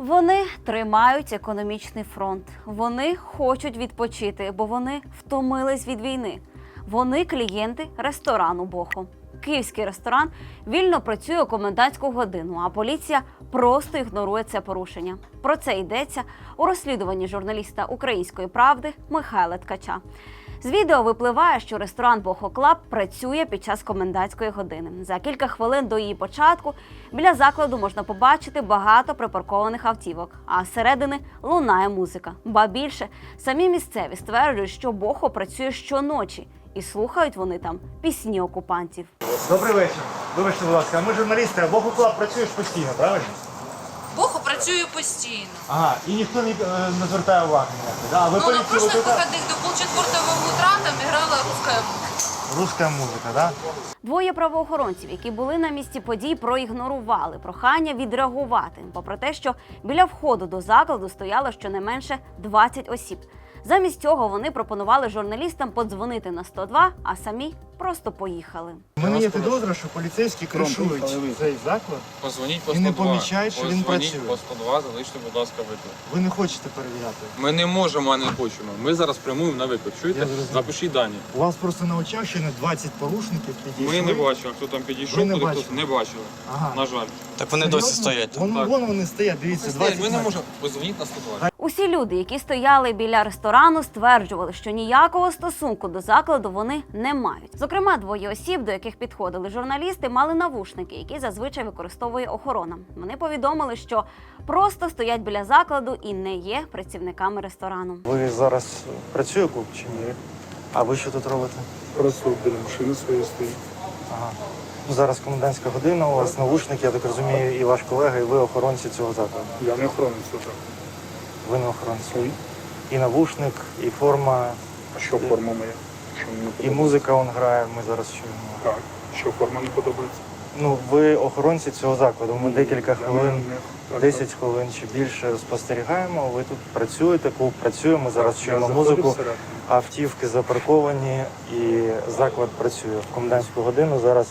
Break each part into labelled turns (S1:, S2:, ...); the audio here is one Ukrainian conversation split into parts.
S1: Вони тримають економічний фронт. Вони хочуть відпочити, бо вони втомились від війни. Вони клієнти ресторану Бохо. Київський ресторан вільно працює у комендантську годину, а поліція просто ігнорує це порушення. Про це йдеться у розслідуванні журналіста Української правди Михайла Ткача. З відео випливає, що ресторан Бохо Клаб працює під час комендантської години. За кілька хвилин до її початку біля закладу можна побачити багато припаркованих автівок, а зсередини лунає музика. Ба більше самі місцеві стверджують, що Бохо працює щоночі, і слухають вони там пісні окупантів.
S2: Добрий вечір. Вибачте, будь ласка, а ми журналісти, а Богу Клаб працюєш постійно, правильно?
S3: Бог працює постійно.
S2: Ага, і ніхто не, е, не звертає уваги ніякої. Да? А ви
S3: Ну, на
S2: поліцію
S3: прошлых
S2: викликали?
S3: выходных до полчетвертого утра там играла русская музыка.
S2: Руська музика, да?
S1: Двоє правоохоронців, які були на місці подій, проігнорували прохання відреагувати, попри те, що біля входу до закладу стояло щонайменше 20 осіб. Замість цього вони пропонували журналістам подзвонити на 102, а самі просто поїхали.
S2: У мене є підозра, що поліцейські кришують цей заклад.
S4: Позвоніть по
S2: І не помічають, що він
S4: Позвоніть
S2: працює.
S4: по 102, залиште, будь ласка, виклик.
S2: Ви не хочете перевіряти.
S4: Ми не можемо, а не хочемо. Ми зараз прямуємо на виклик. Чуєте?
S2: Зрозумів.
S4: Запишіть дані.
S2: У вас просто на очах ще не 20 порушників підійшли.
S4: Ми не бачимо, хто там
S2: Ви
S4: підійшов,
S2: не
S4: куди
S2: бачили?
S4: хтось не бачили.
S2: Ага.
S4: На жаль.
S5: Так вони досі стоять.
S2: Вон,
S4: Так.
S2: вон вони стоять, дивіться, 20
S4: Ми не
S2: метрів.
S4: можемо. Позвоніть на 102.
S1: Усі люди, які стояли біля ресторану, стверджували, що ніякого стосунку до закладу вони не мають. Зокрема, двоє осіб, до яких підходили журналісти, мали навушники, які зазвичай використовує охорона. Вони повідомили, що просто стоять біля закладу і не є працівниками ресторану.
S2: Ви зараз працює клуб чи ні? А ви що тут робите?
S6: Просто біля машини своєї стоїть.
S2: Ага. Ну, Зараз комендантська година, у вас навушники, я так розумію, і ваш колега, і ви охоронці цього закладу.
S6: Я не охоронець так.
S2: Ви не охоронці. І навушник, і форма,
S6: А що форма моя? Що мені не
S2: і
S6: подобається?
S2: музика он грає, ми зараз чуємо.
S6: Так. Що форма не подобається?
S2: Ну, ви охоронці цього закладу. Ми декілька
S6: Я
S2: хвилин,
S6: не- так,
S2: 10 хвилин чи більше спостерігаємо. Ви тут працюєте, клуб працює, ми зараз
S6: так.
S2: чуємо
S6: заходжу
S2: музику,
S6: всередину.
S2: автівки запарковані і заклад працює. В комендантську годину зараз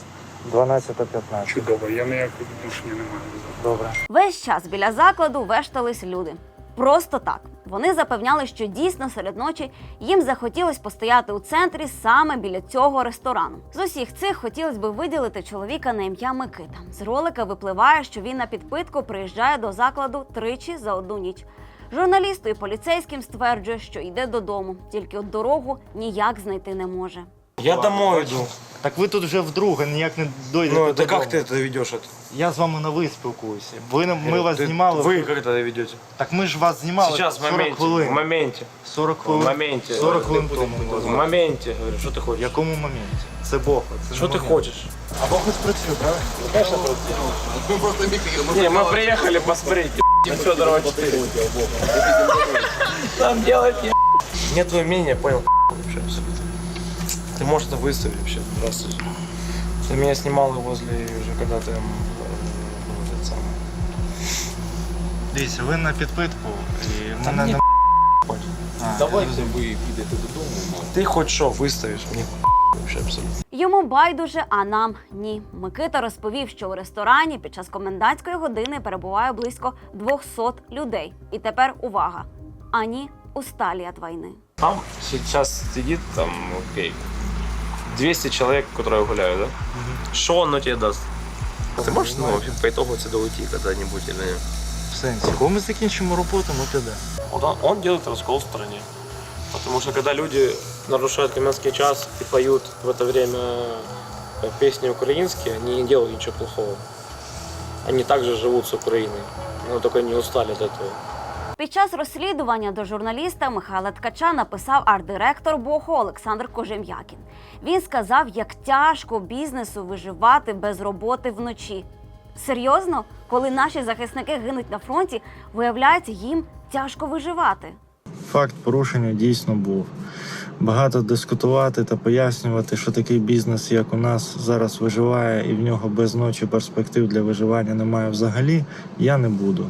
S2: 12.15.
S6: Чудово, я ніякого відношення не маю до.
S2: Добре.
S1: Весь час біля закладу вештались люди. Просто так. Вони запевняли, що дійсно серед ночі їм захотілося постояти у центрі саме біля цього ресторану. З усіх цих хотілося б виділити чоловіка на ім'я Микита. З ролика випливає, що він на підпитку приїжджає до закладу тричі за одну ніч. Журналісту і поліцейським стверджує, що йде додому, тільки от дорогу ніяк знайти не може.
S5: Я домой иду.
S2: Так ви тут вже вдруге ніяк не дойдете.
S5: Ну, это
S2: додому.
S5: как ты это ведешь? Это?
S2: Я з вами на ви спілкуюся. Ви ми вас
S5: Ты-
S2: знімали.
S5: Вы как это ведете?
S2: Так ми ж вас знімали
S5: Сейчас, в
S2: 40
S5: моменте.
S2: хвилин.
S5: В моменте.
S2: 40
S5: В
S2: хвилин.
S5: моменте.
S2: 40 хвилин тому. ми вас
S5: В
S2: знімали.
S5: моменте. Говорю, что ты
S2: В
S5: хочешь?
S2: якому моменті? Це Бог. Це
S5: Что
S2: не
S5: ты
S2: момент.
S5: хочешь?
S2: А Бог ось працює, правильно?
S5: Не, мы приехали посмотреть Федорова 4. Там делать не Мне твое мнение, понял, вообще абсолютно. Ты можешь это выставить вообще, здравствуйте. Ты меня снимала возле уже, когда ты м, э, этот самый.
S2: Дивіться, ви на підпитку і
S5: Та
S2: мене
S5: ні,
S2: не А,
S4: Давайте ви підете додому.
S5: Ты хоть что выставишь, мне вообще абсолютно.
S1: Йому байдуже, а нам ні. Микита розповів, що у ресторані під час комендантської години перебуває близько 200 людей. І тепер увага! Ані усталі від війни.
S5: Там сейчас сидит там, окей, 200 человек, которые гуляют, да? Что он на тебе даст? Ты можешь ну, вообще по итогу отсюда уйти когда-нибудь или нет?
S2: в сенсі. Коли ми закінчимо роботу, ми підемо.
S5: Вот он, он делает раскол в стране. Потому что когда люди нарушают комендантский час и поют в это время э, песни украинские, они не делают ничего плохого. Они также живут с Украиной, но только не устали от этого.
S1: Під час розслідування до журналіста Михайла Ткача написав арт-директор Боху Олександр Кожем'якін. Він сказав, як тяжко бізнесу виживати без роботи вночі. Серйозно, коли наші захисники гинуть на фронті, виявляється, їм тяжко виживати.
S2: Факт порушення дійсно був. Багато дискутувати та пояснювати, що такий бізнес, як у нас зараз виживає, і в нього без ночі перспектив для виживання немає взагалі, я не буду.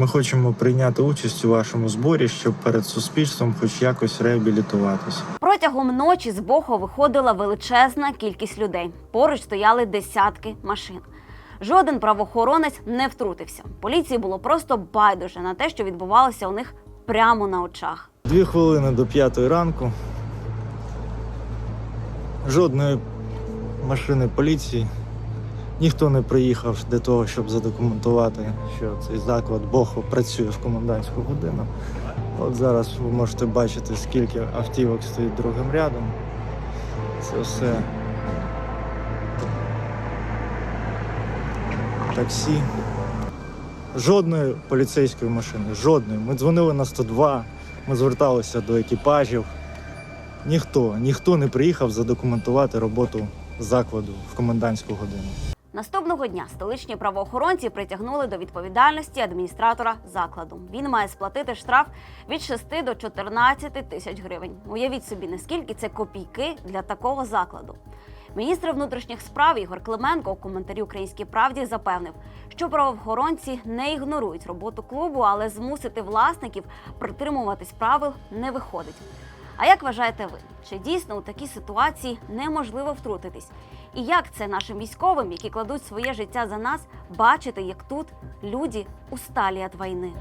S2: Ми хочемо прийняти участь у вашому зборі, щоб перед суспільством хоч якось реабілітуватися.
S1: Протягом ночі з Бохо виходила величезна кількість людей. Поруч стояли десятки машин. Жоден правоохоронець не втрутився. Поліції було просто байдуже на те, що відбувалося у них прямо на очах.
S2: Дві хвилини до п'ятої ранку. Жодної машини поліції. Ніхто не приїхав для того, щоб задокументувати, що цей заклад Бохо працює в комендантську годину. От зараз ви можете бачити, скільки автівок стоїть другим рядом. Це все таксі. Жодної поліцейської машини, жодної. Ми дзвонили на 102, ми зверталися до екіпажів. Ніхто, ніхто не приїхав задокументувати роботу закладу в комендантську годину.
S1: Наступного дня столичні правоохоронці притягнули до відповідальності адміністратора закладу. Він має сплатити штраф від 6 до 14 тисяч гривень. Уявіть собі, наскільки це копійки для такого закладу. Міністр внутрішніх справ Ігор Клименко у коментарі Українській правді запевнив, що правоохоронці не ігнорують роботу клубу, але змусити власників притримуватись правил не виходить. А як вважаєте ви, чи дійсно у такій ситуації неможливо втрутитись? І як це нашим військовим, які кладуть своє життя за нас, бачити, як тут люди усталі від війни?